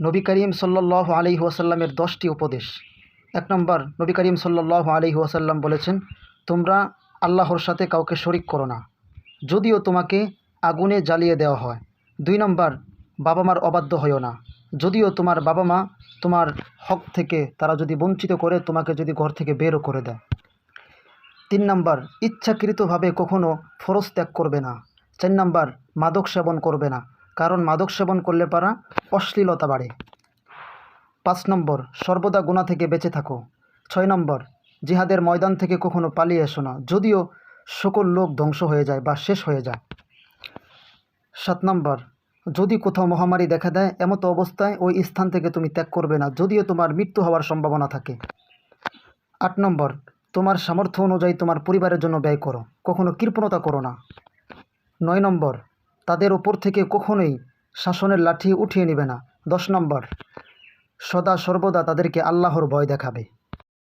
নবী করিম সাল্লাহ আলি ওয়াসাল্লামের দশটি উপদেশ। এক নম্বর, নবী করিম সাল্লাহ আলি ওয়াসাল্লাম বলেছেন, তোমরা আল্লাহর সাথে কাউকে শরিক করো না, যদিও তোমাকে আগুনে জ্বালিয়ে দেওয়া হয়। দুই নম্বর বাবা মার অবাধ্য হইও না, যদিও তোমার বাবা মা তোমার হক থেকে, তারা যদি বঞ্চিত করে, তোমাকে যদি ঘর থেকে বেরও করে দেয়। তিন নম্বর, ইচ্ছাকৃতভাবে কখনো ফরজ ত্যাগ করবে না। চার নম্বর, মাদক সেবন করবে না। কারণ মাদক সেবন করলে পারা অশ্লীলতা বাড়ে। পাঁচ নম্বর, সর্বদা গুণা থেকে বেঁচে থাকো। ছয় নম্বর, জিহাদের ময়দান থেকে কখনো পালিয়ে এসো না, যদিও সকল লোক ধ্বংস হয়ে যায় বা শেষ হয়ে যায়। সাত নম্বর, যদি কোথাও মহামারী দেখা দেয়, এমতো অবস্থায় ওই স্থান থেকে তুমি ত্যাগ করবে না, যদিও তোমার মৃত্যু হওয়ার সম্ভাবনা থাকে। আট নম্বর, তোমার সামর্থ্য অনুযায়ী তোমার পরিবারের জন্য ব্যয় করো, কখনো কৃপণতা করো না। নয় নম্বর তাদের ওপর থেকে কখনোই শাসনের লাঠি উঠিয়ে নেবে না। দশ নম্বর, সদা সর্বদা তাদেরকে আল্লাহর ভয় দেখাবে।